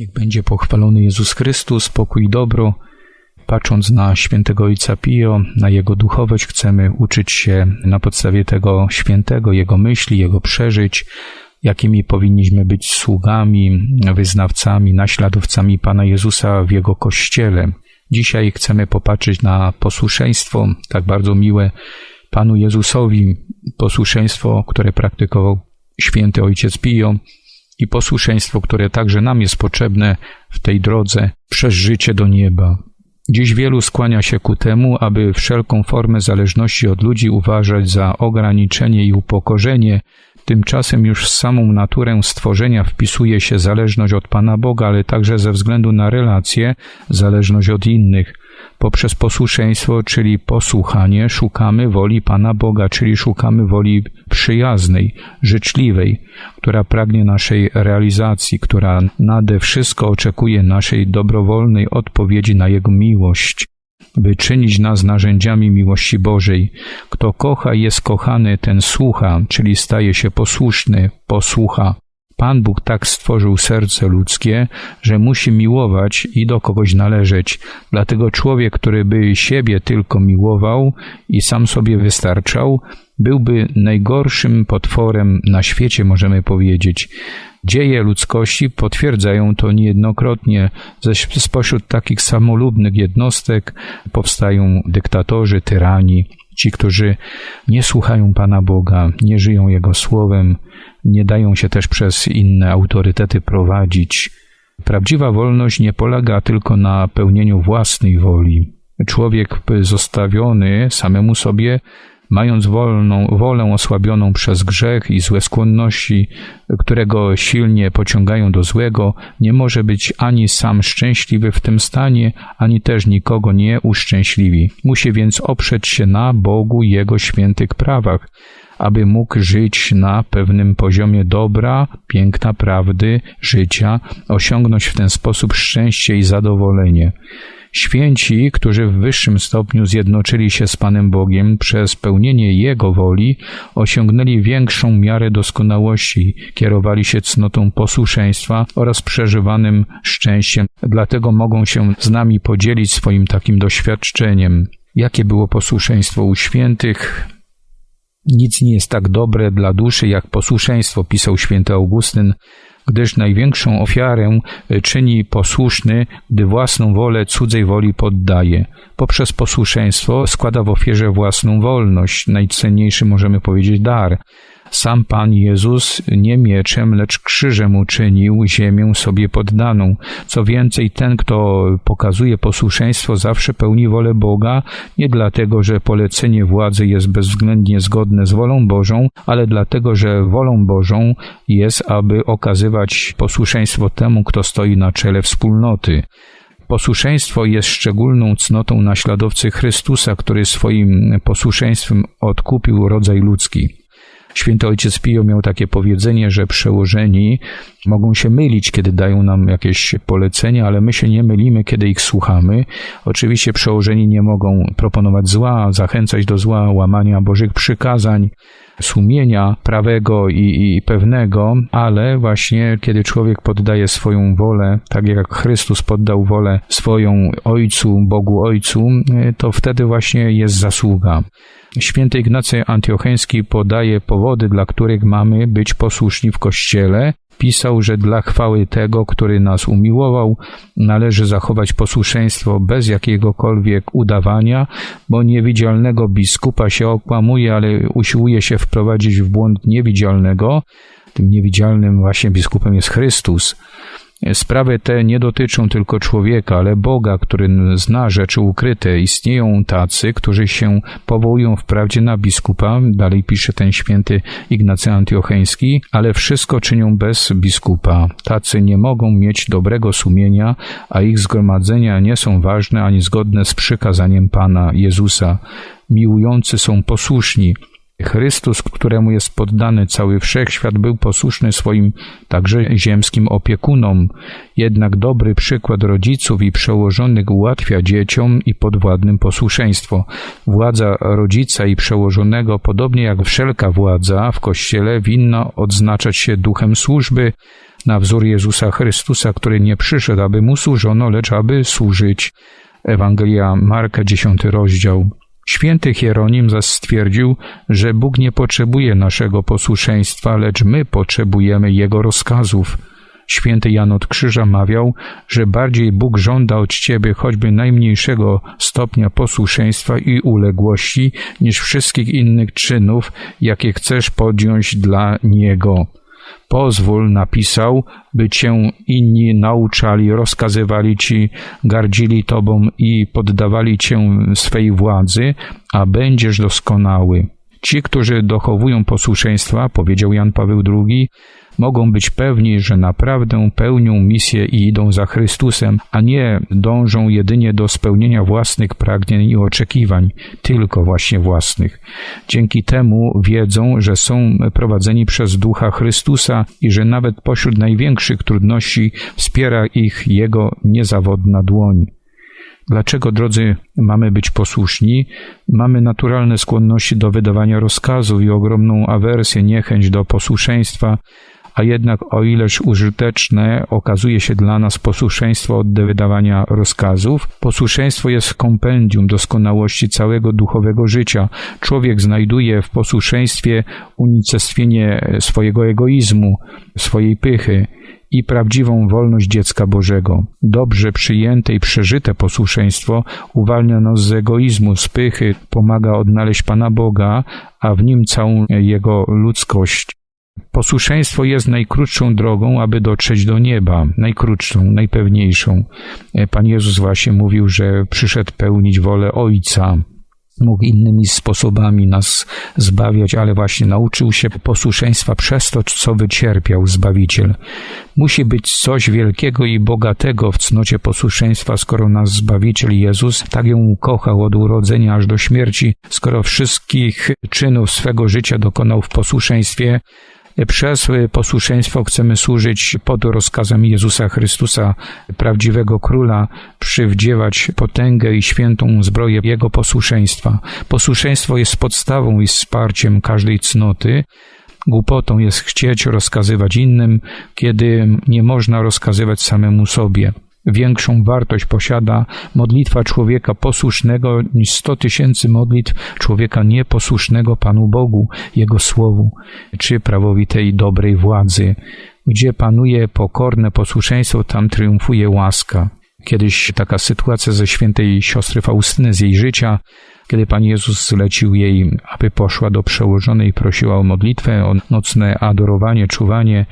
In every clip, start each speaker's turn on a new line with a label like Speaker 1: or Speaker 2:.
Speaker 1: Niech będzie pochwalony Jezus Chrystus, pokój i dobro. Patrząc na świętego Ojca Pio, na jego duchowość, chcemy uczyć się na podstawie tego świętego, jego myśli, jego przeżyć, jakimi powinniśmy być sługami, wyznawcami, naśladowcami Pana Jezusa w Jego Kościele. Dzisiaj chcemy popatrzeć na posłuszeństwo, tak bardzo miłe Panu Jezusowi, posłuszeństwo, które praktykował święty Ojciec Pio i posłuszeństwo, które także nam jest potrzebne w tej drodze przez życie do nieba. Dziś wielu skłania się ku temu, aby wszelką formę zależności od ludzi uważać za ograniczenie i upokorzenie, Tymczasem już w samą naturę stworzenia wpisuje się zależność od Pana Boga, ale także ze względu na relacje zależność od innych. Poprzez posłuszeństwo, czyli posłuchanie, szukamy woli Pana Boga, czyli szukamy woli przyjaznej, życzliwej, która pragnie naszej realizacji, która nade wszystko oczekuje naszej dobrowolnej odpowiedzi na Jego miłość by czynić nas narzędziami miłości Bożej. Kto kocha jest kochany, ten słucha, czyli staje się posłuszny, posłucha. Pan Bóg tak stworzył serce ludzkie, że musi miłować i do kogoś należeć. Dlatego człowiek, który by siebie tylko miłował i sam sobie wystarczał, byłby najgorszym potworem na świecie, możemy powiedzieć. Dzieje ludzkości potwierdzają to niejednokrotnie. Spośród takich samolubnych jednostek powstają dyktatorzy, tyrani, ci, którzy nie słuchają Pana Boga, nie żyją Jego słowem, nie dają się też przez inne autorytety prowadzić. Prawdziwa wolność nie polega tylko na pełnieniu własnej woli. Człowiek zostawiony samemu sobie mając wolną, wolę osłabioną przez grzech i złe skłonności, które go silnie pociągają do złego, nie może być ani sam szczęśliwy w tym stanie, ani też nikogo nie uszczęśliwi. Musi więc oprzeć się na Bogu i Jego świętych prawach, aby mógł żyć na pewnym poziomie dobra, piękna prawdy, życia, osiągnąć w ten sposób szczęście i zadowolenie. Święci, którzy w wyższym stopniu zjednoczyli się z Panem Bogiem przez pełnienie Jego woli, osiągnęli większą miarę doskonałości, kierowali się cnotą posłuszeństwa oraz przeżywanym szczęściem, dlatego mogą się z nami podzielić swoim takim doświadczeniem. Jakie było posłuszeństwo u świętych? Nic nie jest tak dobre dla duszy jak posłuszeństwo, pisał święty Augustyn gdyż największą ofiarę e, czyni posłuszny, gdy własną wolę cudzej woli poddaje. Poprzez posłuszeństwo składa w ofierze własną wolność, najcenniejszy możemy powiedzieć dar. Sam Pan Jezus nie mieczem, lecz krzyżem uczynił ziemię sobie poddaną. Co więcej, ten, kto pokazuje posłuszeństwo, zawsze pełni wolę Boga, nie dlatego, że polecenie władzy jest bezwzględnie zgodne z wolą Bożą, ale dlatego, że wolą Bożą jest, aby okazywać posłuszeństwo temu, kto stoi na czele wspólnoty. Posłuszeństwo jest szczególną cnotą naśladowcy Chrystusa, który swoim posłuszeństwem odkupił rodzaj ludzki. Święty Ojciec Pio miał takie powiedzenie, że przełożeni mogą się mylić, kiedy dają nam jakieś polecenia, ale my się nie mylimy, kiedy ich słuchamy. Oczywiście przełożeni nie mogą proponować zła, zachęcać do zła, łamania Bożych przykazań, sumienia prawego i, i, pewnego, ale właśnie kiedy człowiek poddaje swoją wolę, tak jak Chrystus poddał wolę swoją Ojcu, Bogu Ojcu, to wtedy właśnie jest zasługa. Święty Ignacy Antiocheński podaje powody, dla których mamy być posłuszni w Kościele. Pisał, że dla chwały tego, który nas umiłował, należy zachować posłuszeństwo bez jakiegokolwiek udawania, bo niewidzialnego biskupa się okłamuje, ale usiłuje się wprowadzić w błąd niewidzialnego. Tym niewidzialnym właśnie biskupem jest Chrystus. Sprawy te nie dotyczą tylko człowieka, ale Boga, który zna rzeczy ukryte. Istnieją tacy, którzy się powołują wprawdzie na biskupa, dalej pisze ten święty Ignacy Antiocheński, ale wszystko czynią bez biskupa. Tacy nie mogą mieć dobrego sumienia, a ich zgromadzenia nie są ważne ani zgodne z przykazaniem Pana Jezusa. Miłujący są posłuszni, Chrystus, któremu jest poddany cały wszechświat, był posłuszny swoim także ziemskim opiekunom. Jednak dobry przykład rodziców i przełożonych ułatwia dzieciom i podwładnym posłuszeństwo. Władza rodzica i przełożonego, podobnie jak wszelka władza w Kościele, winna odznaczać się duchem służby, na wzór Jezusa Chrystusa, który nie przyszedł, aby mu służono, lecz aby służyć. Ewangelia Marka, dziesiąty rozdział. Święty Hieronim zaś stwierdził, że Bóg nie potrzebuje naszego posłuszeństwa, lecz my potrzebujemy Jego rozkazów. Święty Jan od Krzyża mawiał, że bardziej Bóg żąda od ciebie choćby najmniejszego stopnia posłuszeństwa i uległości niż wszystkich innych czynów, jakie chcesz podjąć dla Niego. Pozwól, napisał, by cię inni nauczali, rozkazywali ci, gardzili tobą i poddawali cię swej władzy, a będziesz doskonały. Ci, którzy dochowują posłuszeństwa, powiedział Jan Paweł II, mogą być pewni, że naprawdę pełnią misję i idą za Chrystusem, a nie dążą jedynie do spełnienia własnych pragnień i oczekiwań, tylko właśnie własnych. Dzięki temu wiedzą, że są prowadzeni przez Ducha Chrystusa i że nawet pośród największych trudności wspiera ich Jego niezawodna dłoń. Dlaczego, drodzy, mamy być posłuszni? Mamy naturalne skłonności do wydawania rozkazów i ogromną awersję, niechęć do posłuszeństwa, a jednak o ileż użyteczne okazuje się dla nas posłuszeństwo od wydawania rozkazów, posłuszeństwo jest kompendium doskonałości całego duchowego życia. Człowiek znajduje w posłuszeństwie unicestwienie swojego egoizmu, swojej pychy, i prawdziwą wolność dziecka Bożego. Dobrze przyjęte i przeżyte posłuszeństwo uwalnia nas z egoizmu, z pychy, pomaga odnaleźć Pana Boga, a w nim całą Jego ludzkość. Posłuszeństwo jest najkrótszą drogą, aby dotrzeć do nieba, najkrótszą, najpewniejszą. Pan Jezus właśnie mówił, że przyszedł pełnić wolę Ojca mógł innymi sposobami nas zbawiać, ale właśnie nauczył się posłuszeństwa przez to, co wycierpiał Zbawiciel. Musi być coś wielkiego i bogatego w cnocie posłuszeństwa, skoro nas Zbawiciel Jezus tak ją kochał od urodzenia aż do śmierci, skoro wszystkich czynów swego życia dokonał w posłuszeństwie, przez posłuszeństwo chcemy służyć pod rozkazem Jezusa Chrystusa, prawdziwego króla, przywdziewać potęgę i świętą zbroję Jego posłuszeństwa. Posłuszeństwo jest podstawą i wsparciem każdej cnoty. Głupotą jest chcieć rozkazywać innym, kiedy nie można rozkazywać samemu sobie. Większą wartość posiada modlitwa człowieka posłusznego niż sto tysięcy modlitw człowieka nieposłusznego Panu Bogu, Jego Słowu, czy prawowitej dobrej władzy. Gdzie panuje pokorne posłuszeństwo, tam triumfuje łaska. Kiedyś taka sytuacja ze świętej siostry Faustyny z jej życia, kiedy Pan Jezus zlecił jej, aby poszła do przełożonej i prosiła o modlitwę, o nocne adorowanie, czuwanie.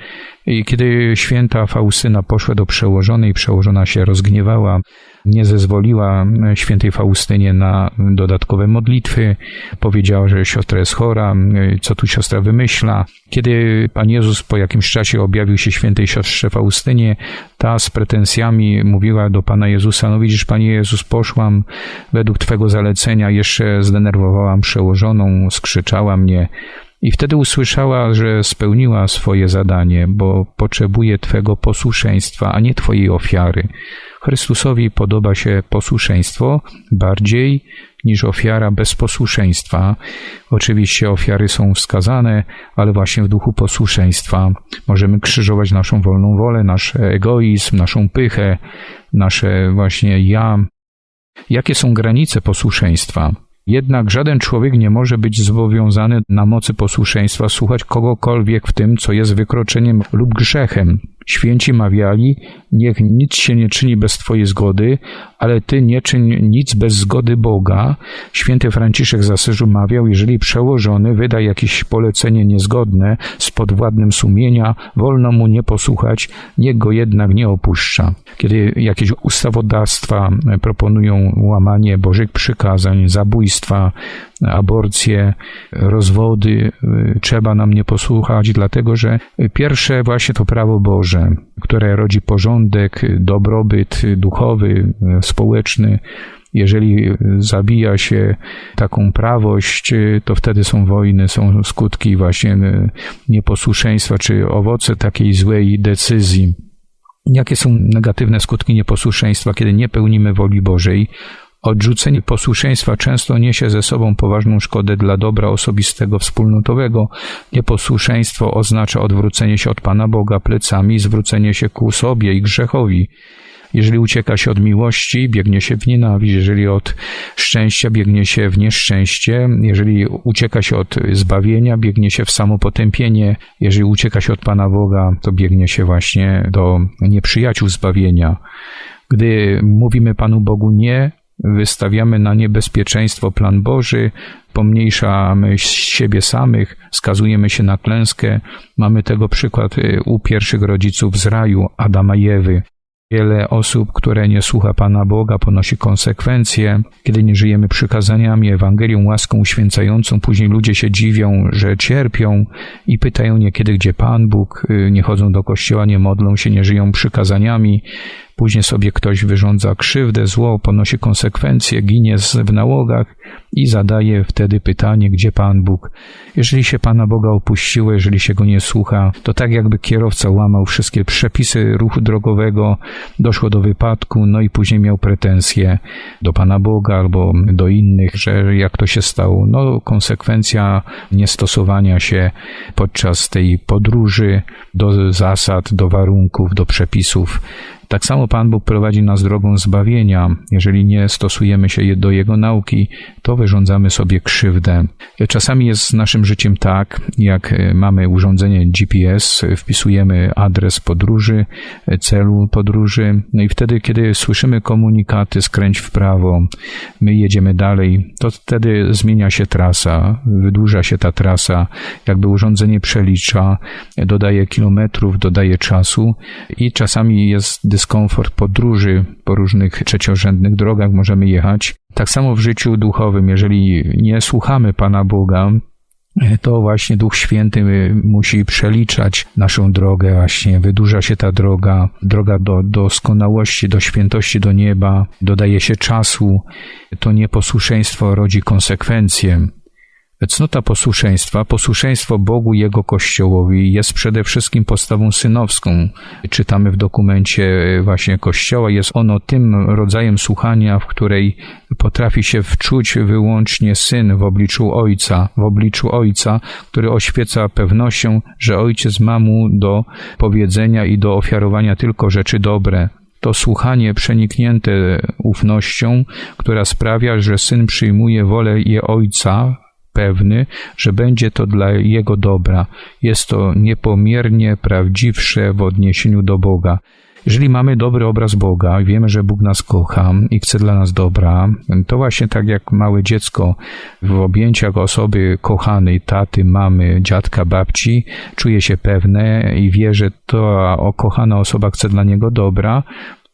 Speaker 1: I kiedy święta Faustyna poszła do przełożonej, przełożona się rozgniewała, nie zezwoliła świętej Faustynie na dodatkowe modlitwy, powiedziała, że siostra jest chora, co tu siostra wymyśla. Kiedy Pan Jezus po jakimś czasie objawił się świętej siostrze Faustynie, ta z pretensjami mówiła do Pana Jezusa, no widzisz Panie Jezus, poszłam według Twego zalecenia, jeszcze zdenerwowałam przełożoną, skrzyczała mnie, i wtedy usłyszała, że spełniła swoje zadanie, bo potrzebuje Twego posłuszeństwa, a nie Twojej ofiary. Chrystusowi podoba się posłuszeństwo bardziej niż ofiara bez posłuszeństwa. Oczywiście ofiary są wskazane, ale właśnie w duchu posłuszeństwa możemy krzyżować naszą wolną wolę, nasz egoizm, naszą pychę, nasze właśnie ja. Jakie są granice posłuszeństwa? Jednak żaden człowiek nie może być zobowiązany na mocy posłuszeństwa słuchać kogokolwiek w tym, co jest wykroczeniem lub grzechem. Święci mawiali, niech nic się nie czyni bez Twojej zgody, ale Ty nie czyń nic bez zgody Boga. Święty Franciszek z Asyżu mawiał, jeżeli przełożony wyda jakieś polecenie niezgodne z podwładnym sumienia, wolno mu nie posłuchać, niech go jednak nie opuszcza. Kiedy jakieś ustawodawstwa proponują łamanie Bożych przykazań, zabójstwa, aborcje, rozwody, trzeba nam nie posłuchać, dlatego że pierwsze właśnie to prawo Boże, które rodzi porządek, dobrobyt duchowy, społeczny. Jeżeli zabija się taką prawość, to wtedy są wojny, są skutki właśnie nieposłuszeństwa, czy owoce takiej złej decyzji. Jakie są negatywne skutki nieposłuszeństwa, kiedy nie pełnimy woli Bożej? Odrzucenie posłuszeństwa często niesie ze sobą poważną szkodę dla dobra osobistego, wspólnotowego. Nieposłuszeństwo oznacza odwrócenie się od Pana Boga plecami zwrócenie się ku sobie i grzechowi. Jeżeli ucieka się od miłości, biegnie się w nienawiść. Jeżeli od szczęścia, biegnie się w nieszczęście. Jeżeli ucieka się od zbawienia, biegnie się w samopotępienie. Jeżeli ucieka się od Pana Boga, to biegnie się właśnie do nieprzyjaciół zbawienia. Gdy mówimy Panu Bogu nie, wystawiamy na niebezpieczeństwo plan Boży, pomniejszamy siebie samych, skazujemy się na klęskę. Mamy tego przykład y, u pierwszych rodziców z raju, Adama i Ewy. Wiele osób, które nie słucha Pana Boga, ponosi konsekwencje. Kiedy nie żyjemy przykazaniami, Ewangelią, łaską uświęcającą, później ludzie się dziwią, że cierpią i pytają niekiedy, gdzie Pan Bóg, y, nie chodzą do kościoła, nie modlą się, nie żyją przykazaniami. Później sobie ktoś wyrządza krzywdę, zło, ponosi konsekwencje, ginie w nałogach i zadaje wtedy pytanie, gdzie Pan Bóg. Jeżeli się Pana Boga opuściło, jeżeli się Go nie słucha, to tak jakby kierowca łamał wszystkie przepisy ruchu drogowego, doszło do wypadku, no i później miał pretensje do Pana Boga albo do innych, że jak to się stało. No konsekwencja niestosowania się podczas tej podróży do zasad, do warunków, do przepisów tak samo Pan Bóg prowadzi nas drogą zbawienia. Jeżeli nie stosujemy się do Jego nauki, to wyrządzamy sobie krzywdę. Czasami jest z naszym życiem tak, jak e, mamy urządzenie GPS, wpisujemy adres podróży, e, celu podróży, no i wtedy, kiedy słyszymy komunikaty skręć w prawo, my jedziemy dalej, to wtedy zmienia się trasa, wydłuża się ta trasa, jakby urządzenie przelicza, dodaje kilometrów, dodaje czasu i czasami jest dyskomfort podróży po różnych trzeciorzędnych drogach możemy jechać. Tak samo w życiu duchowym, jeżeli nie słuchamy Pana Boga, to właśnie Duch Święty musi przeliczać naszą drogę, właśnie wydłuża się ta droga, droga do doskonałości, do świętości, do nieba, dodaje się czasu. To nieposłuszeństwo rodzi konsekwencje. Cnota posłuszeństwa, posłuszeństwo Bogu i Jego Kościołowi jest przede wszystkim postawą synowską. Czytamy w dokumencie właśnie Kościoła, jest ono tym rodzajem słuchania, w której potrafi się wczuć wyłącznie syn w obliczu ojca, w obliczu ojca, który oświeca pewnością, że ojciec ma mu do powiedzenia i do ofiarowania tylko rzeczy dobre, to słuchanie przeniknięte ufnością, która sprawia, że syn przyjmuje wolę je ojca, pewny, że będzie to dla jego dobra. Jest to niepomiernie prawdziwsze w odniesieniu do Boga. Jeżeli mamy dobry obraz Boga, wiemy, że Bóg nas kocha i chce dla nas dobra, to właśnie tak jak małe dziecko w objęciach osoby kochanej, taty, mamy, dziadka, babci, czuje się pewne i wie, że to kochana osoba chce dla niego dobra,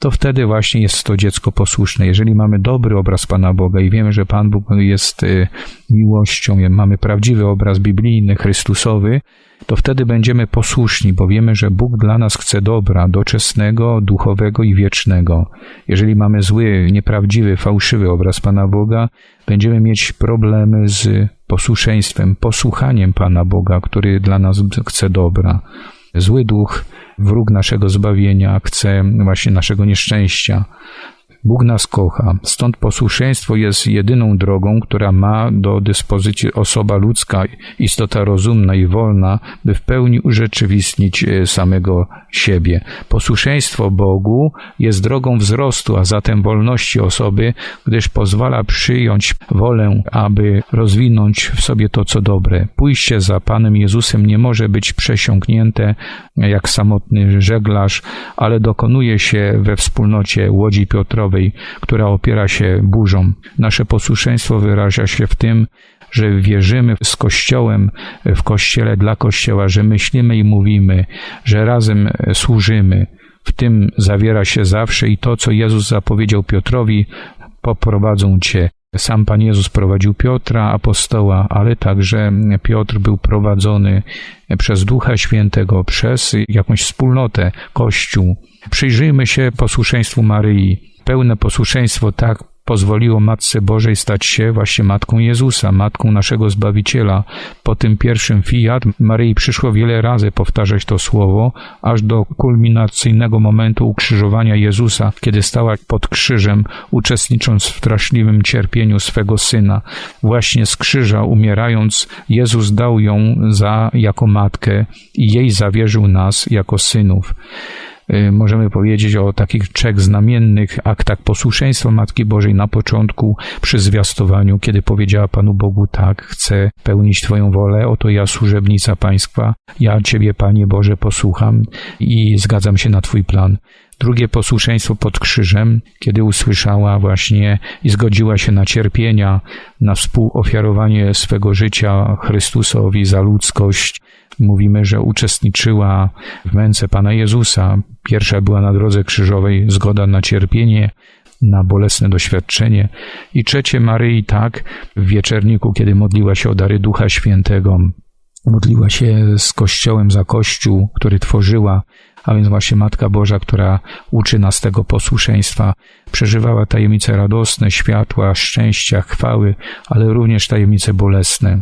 Speaker 1: to wtedy właśnie jest to dziecko posłuszne. Jeżeli mamy dobry obraz Pana Boga i wiemy, że Pan Bóg jest y, miłością, mamy prawdziwy obraz biblijny, Chrystusowy, to wtedy będziemy posłuszni, bo wiemy, że Bóg dla nas chce dobra, doczesnego, duchowego i wiecznego. Jeżeli mamy zły, nieprawdziwy, fałszywy obraz Pana Boga, będziemy mieć problemy z posłuszeństwem, posłuchaniem Pana Boga, który dla nas chce dobra. Zły duch wróg naszego zbawienia, chce właśnie naszego nieszczęścia. Bóg nas kocha, stąd posłuszeństwo jest jedyną drogą, która ma do dyspozycji osoba ludzka, istota rozumna i wolna, by w pełni urzeczywistnić e, samego siebie. Posłuszeństwo Bogu jest drogą wzrostu, a zatem wolności osoby, gdyż pozwala przyjąć wolę, aby rozwinąć w sobie to, co dobre. Pójście za Panem Jezusem nie może być przesiąknięte jak samotny żeglarz, ale dokonuje się we wspólnocie Łodzi Piotrowej, która opiera się burzą. Nasze posłuszeństwo wyraża się w tym, że wierzymy z Kościołem, w Kościele dla Kościoła, że myślimy i mówimy, że razem służymy. W tym zawiera się zawsze i to, co Jezus zapowiedział Piotrowi, poprowadzą cię. Sam Pan Jezus prowadził Piotra, apostoła, ale także Piotr był prowadzony przez Ducha Świętego, przez jakąś wspólnotę, Kościół. Przyjrzyjmy się posłuszeństwu Maryi. Pełne posłuszeństwo tak pozwoliło Matce Bożej stać się właśnie Matką Jezusa, Matką naszego Zbawiciela. Po tym pierwszym fiat Maryi przyszło wiele razy powtarzać to słowo, aż do kulminacyjnego momentu ukrzyżowania Jezusa, kiedy stała pod krzyżem, uczestnicząc w straszliwym cierpieniu swego Syna. Właśnie z krzyża umierając, Jezus dał ją za jako matkę i jej zawierzył nas jako synów. Y, możemy powiedzieć o takich trzech znamiennych aktach posłuszeństwa Matki Bożej na początku przy zwiastowaniu, kiedy powiedziała Panu Bogu tak, chcę pełnić Twoją wolę, oto ja służebnica Pańska, ja Ciebie Panie Boże posłucham i zgadzam się na Twój plan. Drugie posłuszeństwo pod krzyżem, kiedy usłyszała właśnie i zgodziła się na cierpienia, na współofiarowanie swego życia Chrystusowi za ludzkość, mówimy, że uczestniczyła w męce Pana Jezusa. Pierwsza była na drodze krzyżowej zgoda na cierpienie, na bolesne doświadczenie. I trzecie Maryi tak w wieczerniku, kiedy modliła się o dary Ducha Świętego, modliła się z Kościołem za Kościół, który tworzyła, a więc właśnie Matka Boża, która uczy nas tego posłuszeństwa, przeżywała tajemnice radosne, światła, szczęścia, chwały, ale również tajemnice bolesne.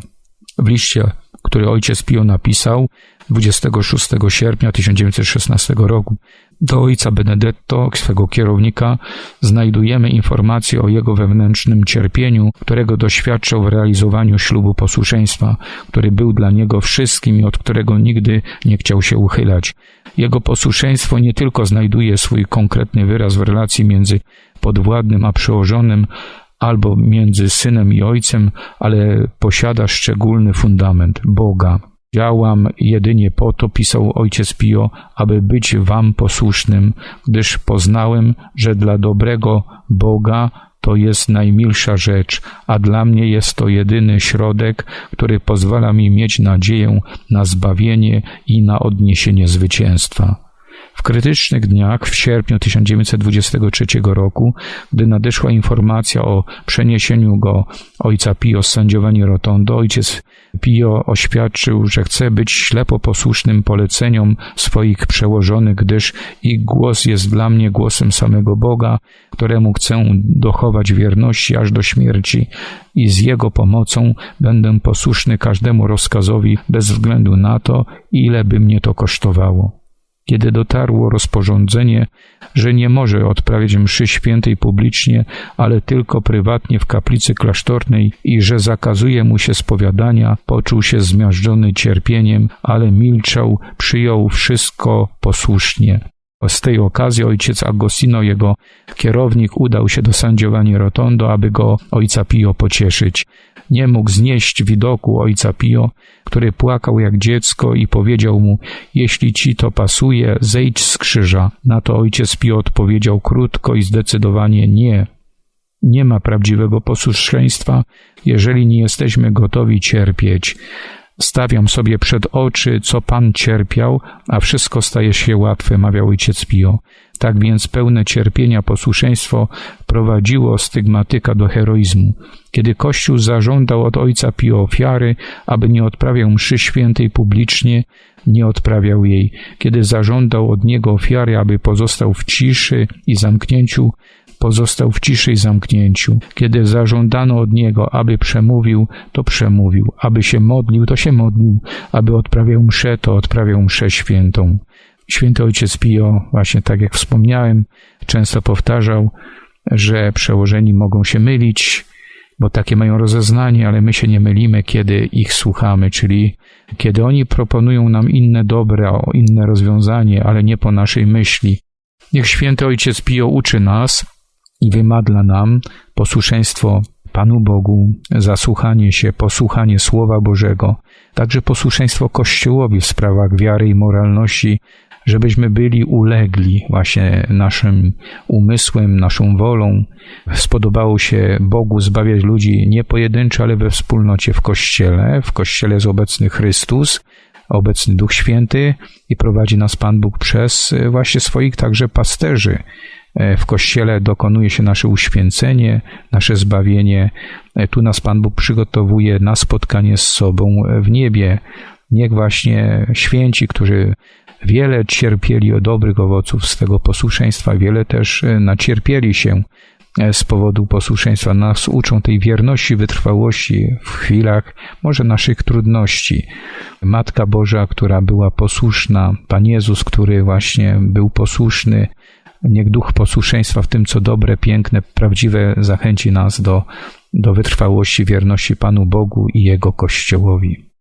Speaker 1: W liście który ojciec Pio napisał 26 sierpnia 1916 roku. Do ojca Benedetto, swego kierownika, znajdujemy informacje o jego wewnętrznym cierpieniu, którego doświadczał w realizowaniu ślubu posłuszeństwa, który był dla niego wszystkim i od którego nigdy nie chciał się uchylać. Jego posłuszeństwo nie tylko znajduje swój konkretny wyraz w relacji między podwładnym a przełożonym, albo między synem i ojcem, ale posiada szczególny fundament Boga. Działam jedynie po to, pisał ojciec Pio, aby być wam posłusznym, gdyż poznałem, że dla dobrego Boga to jest najmilsza rzecz, a dla mnie jest to jedyny środek, który pozwala mi mieć nadzieję na zbawienie i na odniesienie zwycięstwa. W krytycznych dniach w sierpniu 1923 roku, gdy nadeszła informacja o przeniesieniu go ojca Pio z sędziowania Rotondo, ojciec Pio oświadczył, że chce być ślepo posłusznym poleceniom swoich przełożonych, gdyż ich głos jest dla mnie głosem samego Boga, któremu chcę dochować wierności aż do śmierci i z Jego pomocą będę posłuszny każdemu rozkazowi bez względu na to, ile by mnie to kosztowało kiedy dotarło rozporządzenie, że nie może odprawiać mszy świętej publicznie, ale tylko prywatnie w kaplicy klasztornej i że zakazuje mu się spowiadania, poczuł się zmiażdżony cierpieniem, ale milczał, przyjął wszystko posłusznie. Z tej okazji ojciec Agostino, jego kierownik, udał się do sędziowania Rotondo, aby go ojca Pio pocieszyć. Nie mógł znieść widoku ojca Pio, który płakał jak dziecko i powiedział mu, jeśli ci to pasuje, zejdź z krzyża. Na to ojciec Pio odpowiedział krótko i zdecydowanie nie. Nie ma prawdziwego posłuszeństwa, jeżeli nie jesteśmy gotowi cierpieć. Stawiam sobie przed oczy, co Pan cierpiał, a wszystko staje się łatwe, mawiał ojciec Pio. Tak więc pełne cierpienia posłuszeństwo prowadziło stygmatyka do heroizmu. Kiedy Kościół zażądał od ojca Pio ofiary, aby nie odprawiał mszy świętej publicznie, nie odprawiał jej. Kiedy zażądał od niego ofiary, aby pozostał w ciszy i zamknięciu, pozostał w ciszy i zamknięciu. Kiedy zażądano od niego, aby przemówił, to przemówił, aby się modlił, to się modlił, aby odprawiał mszę, to odprawiał mszę świętą. Święty Ojciec Pio, właśnie tak jak wspomniałem, często powtarzał, że przełożeni mogą się mylić, bo takie mają rozeznanie, ale my się nie mylimy, kiedy ich słuchamy, czyli kiedy oni proponują nam inne dobre, inne rozwiązanie, ale nie po naszej myśli. Niech święty Ojciec Pio uczy nas i wymadla nam posłuszeństwo Panu Bogu, zasłuchanie się, posłuchanie Słowa Bożego, także posłuszeństwo Kościołowi w sprawach wiary i moralności, żebyśmy byli ulegli właśnie naszym umysłem, naszą wolą. Spodobało się Bogu zbawiać ludzi nie pojedynczo, ale we wspólnocie w Kościele. W Kościele jest obecny Chrystus, obecny Duch Święty i prowadzi nas Pan Bóg przez właśnie swoich także pasterzy. W Kościele dokonuje się nasze uświęcenie, nasze zbawienie. Tu nas Pan Bóg przygotowuje na spotkanie z sobą w niebie. Niech właśnie święci, którzy wiele cierpieli o dobrych owoców z tego posłuszeństwa, wiele też nacierpieli się, e, z powodu posłuszeństwa. Nas uczą tej wierności, wytrwałości w chwilach może naszych trudności. Matka Boża, która była posłuszna, Pan Jezus, który właśnie był posłuszny, Niech duch posłuszeństwa w tym, co dobre, piękne, prawdziwe, zachęci nas do, do wytrwałości, wierności Panu Bogu i Jego Kościołowi.